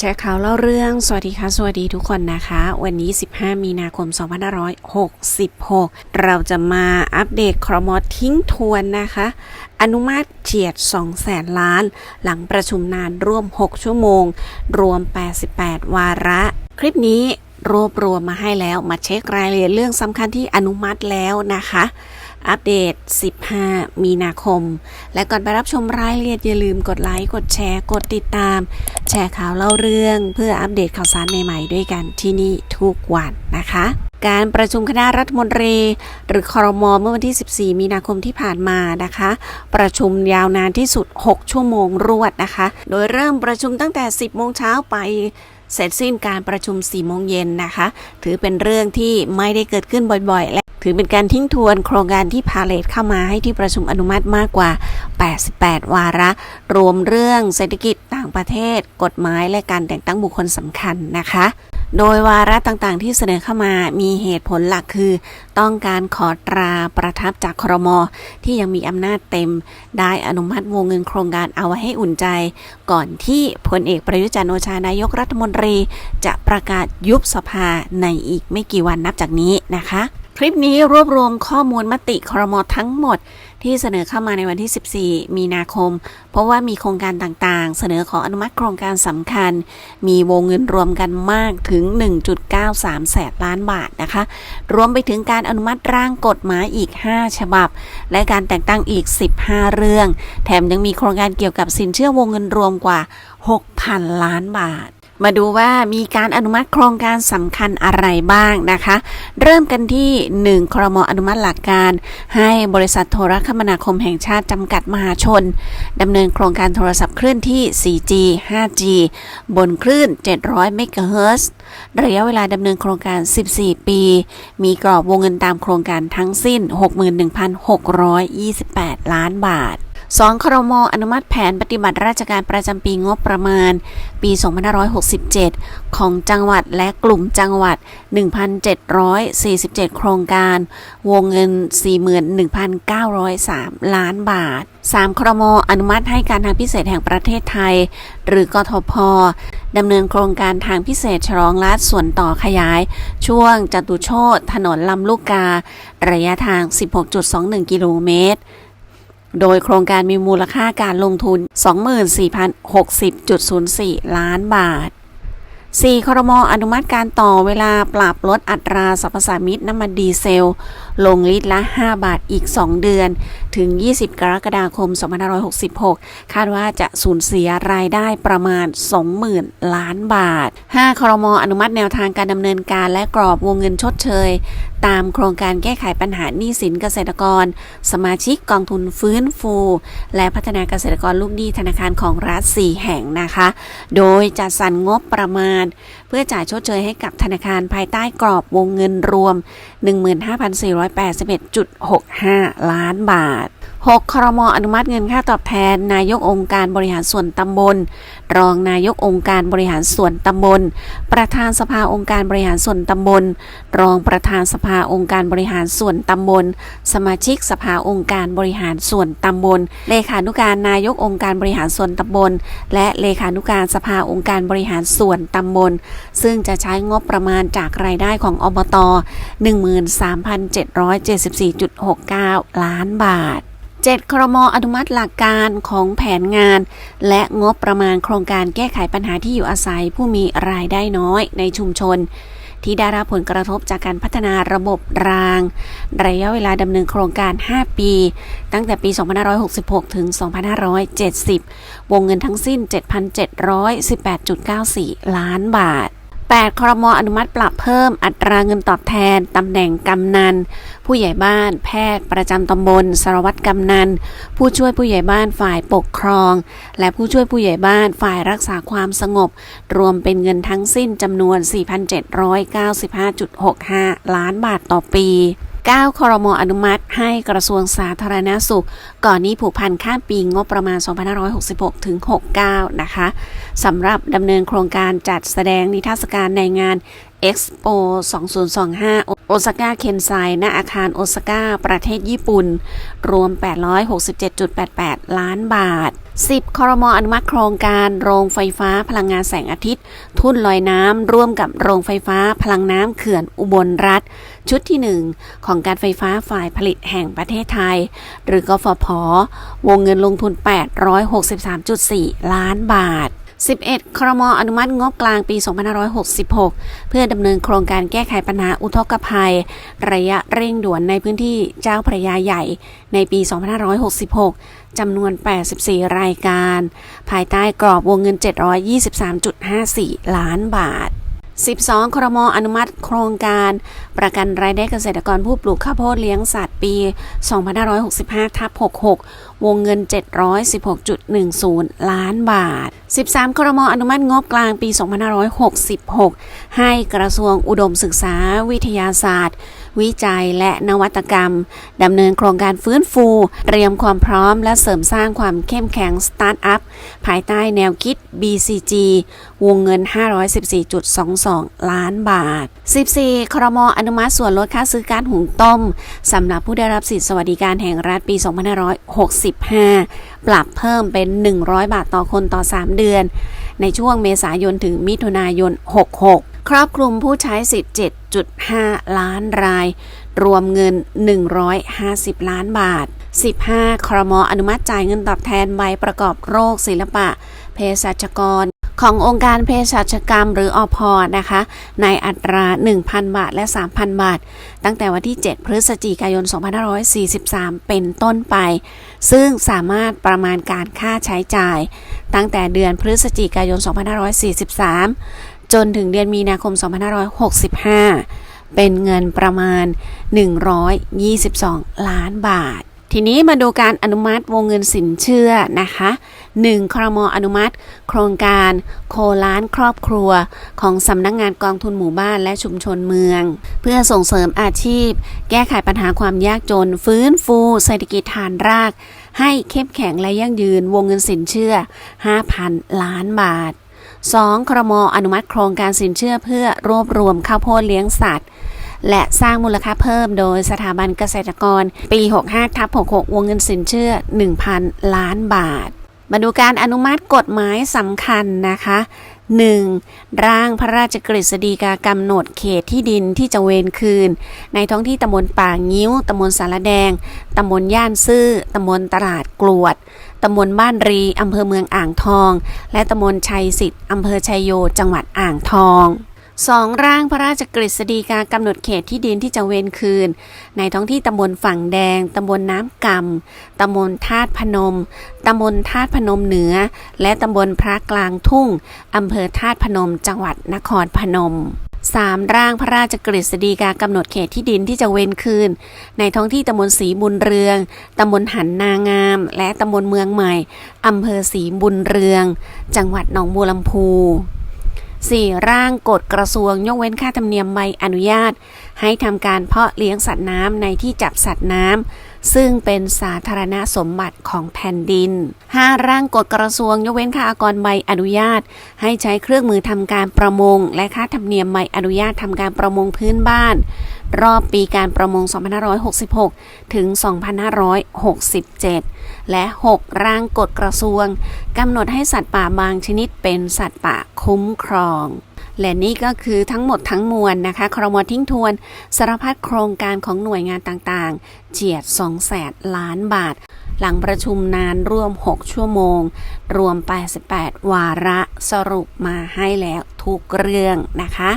แชร์ข่าวเล่าเรื่อง สวัสดีค่ะ สวัสดีทุกคนนะคะ วันนี้ 15 มีนาคม 2566 เราจะมาอัปเดตครมอทิ้งทวนนะคะ อนุมัติเฉียด 2 แสนล้าน หลังประชุมนานร่วม 6 ชั่วโมง รวม 88 วาระ คลิปนี้รวบรวมมาให้แล้ว มาเช็ครายละเอียดเรื่องสำคัญที่อนุมัติแล้วนะคะ อัปเดต 15 มีนาคม และก่อนไปรับชมรายละเอียดอย่าลืมกดไลค์ กดแชร์ กดติดตาม แชร์ข่าวเล่าเรื่อง เพื่ออัปเดตข่าวสารใหม่ๆด้วยกันที่นี่ทุกวันนะคะ การประชุมคณะรัฐมนตรี หรือคอรมอเมื่อวันที่ 14 มีนาคมที่ผ่านมานะคะ ประชุมยาวนานที่สุด 6 ชั่วโมงรวดนะคะ โดยเริ่มประชุมตั้งแต่ 10 โมงเช้าไปเสร็จสิ้นการประชุม4โมงเย็นนะคะ ถือเป็นเรื่องที่ไม่ได้เกิดขึ้นบ่อยๆ และ ถือเป็นการทิ้งทวนโครงการที่พาเลทเข้ามาให้ที่ประชุมอนุมัติมากกว่า 88 วาระ รวมเรื่องเศรษฐกิจต่างประเทศ กฎหมายและการแต่งตั้งบุคคลสำคัญนะคะโดยวาระต่างๆ ที่เสนอเข้ามามีเหตุผลหลักคือ ต้องการขอตราประทับจากครม ที่ยังมีอำนาจเต็ม ได้อนุมัติวงเงินโครงการเอาไว้ให้อุ่นใจ ก่อนที่พลเอกประยุจันทร์โอชานายกรัฐมนตรี จะประกาศยุบสภาในอีกไม่กี่วันนับจากนี้นะคะ คลิปนี้รวบรวมข้อมูลมติครมทั้งหมด ที่เสนอเข้ามาในวันที่ 14 มีนาคม เพราะว่ามีโครงการต่างๆ เสนอขออนุมัติโครงการสำคัญ มีวงเงินรวมกันมากถึง 1.93 แสนล้านบาทนะคะ รวมไปถึงการอนุมัติร่างกฎหมายอีก 5 ฉบับ และการแต่งตั้งอีก 15 เรื่อง แถมยังมีโครงการเกี่ยวกับสินเชื่อวงเงินรวมกว่า 6,000 ล้านบาท มาดูว่ามีการอนุมัติโครงการสำคัญอะไรบ้างนะคะ เริ่มกันที่ 1 ครมอนุมัติหลักการ ให้บริษัทโทรคมนาคมแห่งชาติจำกัดมหาชนดำเนินโครงการโทรศัพท์เคลื่อนที่ 4G 5G บนคลื่น 700 เมกะเฮิรตซ์ระยะเวลาดำเนินโครงการ 14 ปี มีกรอบวงเงินตามโครงการทั้งสิ้น 61,628 ล้านบาท 2ครมอนุมัติแผนปฏิบัติราชการประจำปีงบประมาณ ปี 2567 ของจังหวัดและกลุ่มจังหวัด 1,747 โครงการ วงเงิน 41,903 ล้านบาท 3ครมอนุมัติให้การทางพิเศษแห่งประเทศไทย หรือกทพดำเนินโครงการทางพิเศษฉลองรัฐส่วนต่อขยาย ช่วงจตุโชตถนนลำลูกกา ระยะทาง 16.21 กิโลเมตร โดยโครงการมีมูลค่าการลงทุน 24,060.04 ล้านบาท 4. ครมอนุมัติการต่อเวลาปรับลดอัตราสรรพสามิตน้ำมันดีเซล ลงลิตรละ 5 บาทอีก 2 เดือน ถึง 20 กรกฎาคม 2566 คาดว่าจะสูญเสียรายได้ประมาณ 20,000 ล้านบาท 5. ครมอนุมัติแนวทางการดำเนินการและกรอบวงเงินชดเชยตามโครงการแก้ไขปัญหาหนี้สินเกษตรกร สมาชิกกองทุนฟื้นฟู และพัฒนาเกษตรกรลูกหนี้ธนาคารของรัฐ 4 แห่งนะคะ โดยจัดสรรงบประมาณ เพื่อจ่ายชดเชยให้กับธนาคารภายใต้กรอบวงเงินรวม 15,481.65 ล้านบาท 6. ครมอนุมัติเงินค่าตอบแทน นายกองค์การบริหารส่วนตำบล รองนายกองค์การบริหารส่วนตำบล ประธานสภาองค์การบริหารส่วนตำบล รองประธานสภาองค์การบริหารส่วนตำบล สมาชิกสภาองค์การบริหารส่วนตำบล เลขานุการนายกองค์การบริหารส่วนตำบล และเลขานุการสภาองค์การบริหารส่วนตำบล ซึ่งจะใช้งบประมาณจากรายได้ของอบต 13,774.69 ล้านบาท 7ครมอนุมัติหลักการของแผนงาน และงบประมาณโครงการแก้ไขปัญหาที่อยู่อาศัยผู้มีรายได้น้อยในชุมชน ที่ได้รับผลกระทบจากการพัฒนาระบบราง ระยะเวลาดำเนินโครงการ 5 ปี ตั้งแต่ปี 2566 ถึง 2570 วงเงินทั้งสิ้น 7,718.94 ล้านบาท 8ครมอนุมัติปรับเพิ่มอัตราเงินตอบแทน ตำแหน่งกำนัน ผู้ใหญ่บ้าน แพทย์ ประจำตำบลสารวัตรกำนัน ผู้ช่วยผู้ใหญ่บ้านฝ่ายปกครอง และผู้ช่วยผู้ใหญ่บ้านฝ่ายรักษาความสงบ รวมเป็นเงินทั้งสิ้นจำนวน 4,795.65 ล้านบาทต่อปี 9 ครมอนุมัติ ให้กระทรวงสาธารณาสุข ก่อนนี้ผูกพันข้ามปีงบประมาณ 2566 ถึง 69 นะคะสำหรับดำเนินโครงการจัดแสดงนิทรรศการในงาน Expo 2025 โอซาก้าเคนไซณอาคารโอซาก้า ประเทศญี่ปุ่น รวม 867.88 ล้านบาท 10 ครมอนุมัติโครงการโรงไฟฟ้าพลังงานแสงอาทิตย์ ทุ่นลอยน้ำ ร่วมกับโรงไฟฟ้าพลังน้ำเขื่อนอุบลรัฐ ชุดที่ 1 ของการไฟฟ้าฝ่ายผลิตแห่งประเทศไทย หรือกฟผ วงเงินลงทุน 863.4 ล้านบาท 11 ครมอนุมัติงบกลางปี 2566 เพื่อดำเนินโครงการแก้ไขปัญหาอุทกภัย ระยะเร่งด่วนในพื้นที่เจ้าพระยาใหญ่ในปี 2566 จำนวน 84 รายการ ภายใต้กรอบวงเงิน 723.54 ล้านบาท 12 ครมอนุมัติโครงการประกันรายได้เกษตรกรผู้ปลูกข้าวโพดเลี้ยงสัตว์ปี 2565 ทับ 66 วงเงิน 716.10 ล้านบาท 13 ครมอนุมัติงบกลางปี 2566 ให้กระทรวงอุดมศึกษาวิทยาศาสตร์ วิจัยและนวัตกรรมดำเนินโครงการฟื้นฟู เตรียมความพร้อมและเสริมสร้างความเข้มแข็งสตาร์ทอัพ ภายใต้แนวคิด BCG วงเงิน 514.22 ล้านบาท 14 ครมอนุมัติส่วนลดค่าซื้อกาซหุงต้มสำหรับผู้ได้รับสิทธิสวัสดิการแห่งรัฐปี 2565 ปรับเพิ่มเป็น 100 บาทต่อคนต่อ 3 เดือน ในช่วงเมษายนถึงมิถุนายน 66 ครอบคลุมผู้ใช้สิทธิ์ 7.5 ล้านราย รวมเงิน 150 ล้านบาท 15 ครมอนุมัติจ่ายเงินตอบแทนใบประกอบโรคศิลปะ เภสัชกร ขององค์การเภสัชกรรมหรืออพอนะคะ ในอัตรา 1,000 บาทและ 3,000 บาท ตั้งแต่วันที่ 7 พฤศจิกายน 2543 เป็นต้นไป ซึ่งสามารถประมาณการค่าใช้จ่าย ตั้งแต่เดือนพฤศจิกายน 2543 จนถึงเดือนมีนาคม 2565 เป็นเงินประมาณ 122 ล้านบาท ทีนี้มาดูการอนุมัติวงเงินสินเชื่อนะคะ 1. ครมอนุมัติ โครงการโคล้านครอบครัวของสำนักงงานกองทุนหมู่บ้านและชุมชนเมือง เพื่อส่งเสริมอาชีพ แก้ไขปัญหาความยากจน ฟื้นฟูเศรษฐกิจฐานราก ให้เข้มแข็งและยั่งยืนวงเงินสินเชื่อ 5,000 ล้านบาท 2. ครมอนุมัติโครงการสินเชื่อเพื่อรวบรวมข้าวโพดเลี้ยงสัตว์ และสร้างมูลค่าเพิ่มโดยสถาบันเกษตรกร ปี 65ทับ66 วงเงินสินเชื่อ 1,000 ล้านบาท มาดูการอนุมัติกฎหมายสำคัญนะคะ 1. ร่างพระราชกฤษฎีกากำหนดเขตที่ดินที่จะเวนคืน ในท้องที่ตำบลป่างิ้ว ตำบลสารแดง ตำบลย่านซื่อ ตำบลตลาดกลวด ตำบลบ้านรีอำเภอเมืองอ่างทอง และตำบลชัยสิทธิ์อำเภอชัยโย จังหวัดอ่างทองสองร่างพระราชกฤษฎีกากำหนดเขตที่ดินที่จะเวนคืน ในท้องที่ตำบลฝั่งแดง ตำบลน้ำกำตำบลธาตุพนม ตำบลธาตุพนมเหนือ และตำบลพระกลางทุ่งอำเภอธาตุพนม จังหวัดนครพนม 3. ร่างพระราชกฤษฎีกากำหนดเขตที่ดินที่จะเว้นคืน ในท้องที่ตำบลศรีบุญเรือง ตำบลหันนางาม และตำบลเมืองใหม่ อำเภอศรีบุญเรือง จังหวัดหนองบัวลำพู 4. ร่างกฎกระทรวงยกเว้นค่าธรรมเนียมใบอนุญาต ให้ทำการเพาะเลี้ยงสัตว์น้ำในที่จับสัตว์น้ำ ซึ่งเป็นสาธารณสมบัติของแผ่นดิน 5. ร่างกฎกระทรวงยกเว้นค่าอากรใบอนุญาต ให้ใช้เครื่องมือทำการประมง และค่าธรรมเนียมใบอนุญาตทำการประมงพื้นบ้าน รอบปีการประมง 2566 ถึง 2567 และ 6 ร่างกฎกระทรวงกำหนดให้สัตว์ป่าบางชนิดเป็นสัตว์ป่าคุ้มครอง และนี่ก็คือทั้งหมดทั้งมวลนะคะครมทิ้งทวน สารพัดโครงการของหน่วยงานต่างๆ เจียด2แสนล้านบาท หลังประชุมนานร่วม 6 ชั่วโมง รวม 88 วาระสรุปมาให้แล้วทุกเรื่องนะคะ